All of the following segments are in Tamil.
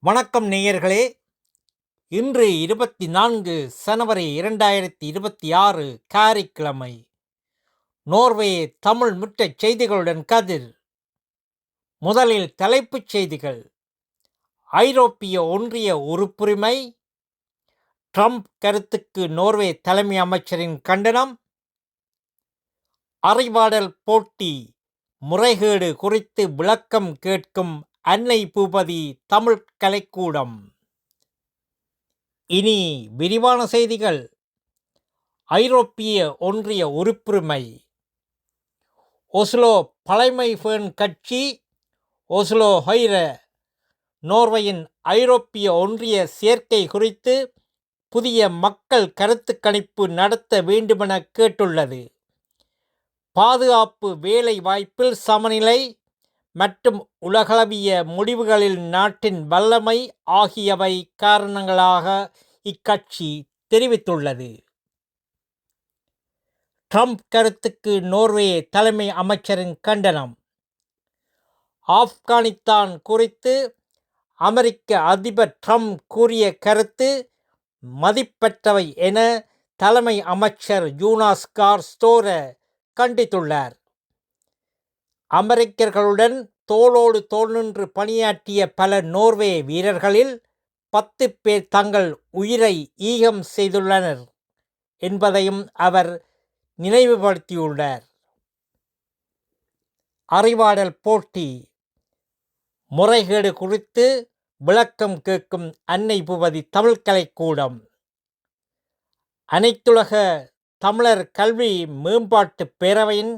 வணக்கம் நேயர்களே. இன்று இருபத்தி நான்கு சனவரி இரண்டாயிரத்தி இருபத்தி ஆறு காரிக்கிழமை. நோர்வே தமிழ் முற்றச் செய்திகளுடன் கதிர். முதலில் தலைப்புச் செய்திகள். ஐரோப்பிய ஒன்றிய உறுப்புரிமை. ட்ரம்ப் கருத்துக்கு நோர்வே தலைமை அமைச்சரின் கண்டனம். அறிவாடல் போட்டி முறைகேடு குறித்து விளக்கம் கேட்கும் அன்னை பூபதி தமிழ் கலைக்கூடம். இனி விரிவான செய்திகள். ஐரோப்பிய ஒன்றிய உறுப்புரிமை. ஒஸ்லோ பழைமை ஃபேன் கட்சி ஒஸ்லோ ஹைர நோர்வையின் ஐரோப்பிய ஒன்றிய சேர்க்கை குறித்து புதிய மக்கள் கருத்து கணிப்பு நடத்த வேண்டுமென கேட்டுள்ளது. பாதுகாப்பு வேலை வாய்ப்பில் சமநிலை மற்றும் உலகளவிய முடிவுகளில் நாட்டின் வல்லமை ஆகியவை காரணங்களாக இக்கட்சி தெரிவித்துள்ளது. ட்ரம்ப் கருத்துக்கு நோர்வே தலைமை அமைச்சரின் கண்டனம். ஆப்கானிஸ்தான் குறித்து அமெரிக்க அதிபர் ட்ரம்ப் கூறிய கருத்து மதிப்பற்றவை என தலைமை அமைச்சர் ஜூனாஸ்கார் ஸ்டோர கண்டித்துள்ளார். அமெரிக்கர்களுடன் தோளோடு தோள் நின்று பணியாற்றிய பல நோர்வே வீரர்களில் பத்து பேர் தங்கள் உயிரை ஈகம் செய்துள்ளனர் என்பதையும் அவர் நினைவுபடுத்தியுள்ளார். அறிவாடல் போட்டி முறைகேடு குறித்து விளக்கம் கேட்கும் அன்னை பூபதி தமிழ்கலைக்கூடம் அனைத்துலக தமிழர் கல்வி மேம்பாட்டு பேரவையின்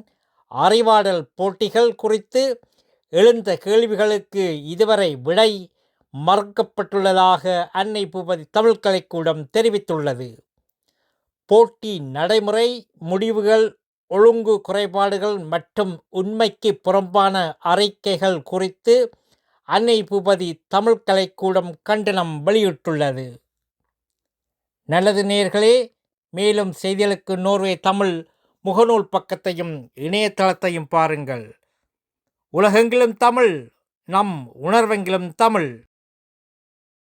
அறிவாடல் போட்டிகள் குறித்து எழுந்த கேள்விகளுக்கு இதுவரை விடை மறுக்கப்பட்டுள்ளதாக அன்னை பூபதி தமிழ் கலைக்கூடம் தெரிவித்துள்ளது. போட்டி நடைமுறை முடிவுகள் ஒழுங்கு குறைபாடுகள் மற்றும் உண்மைக்கு புறம்பான அறிக்கைகள் குறித்து அன்னை பூபதி தமிழ் கலைக்கூடம் கண்டனம் வெளியிட்டுள்ளது. நல்லது நேர்களே மேலும் செய்திகளுக்கு நோர்வே தமிழ் முகநூல் பக்கத்தையும் இணையதளத்தையும் பாருங்கள். உலகெங்கிலும் தமிழ் நம் உணர்வெங்கிலும் தமிழ்.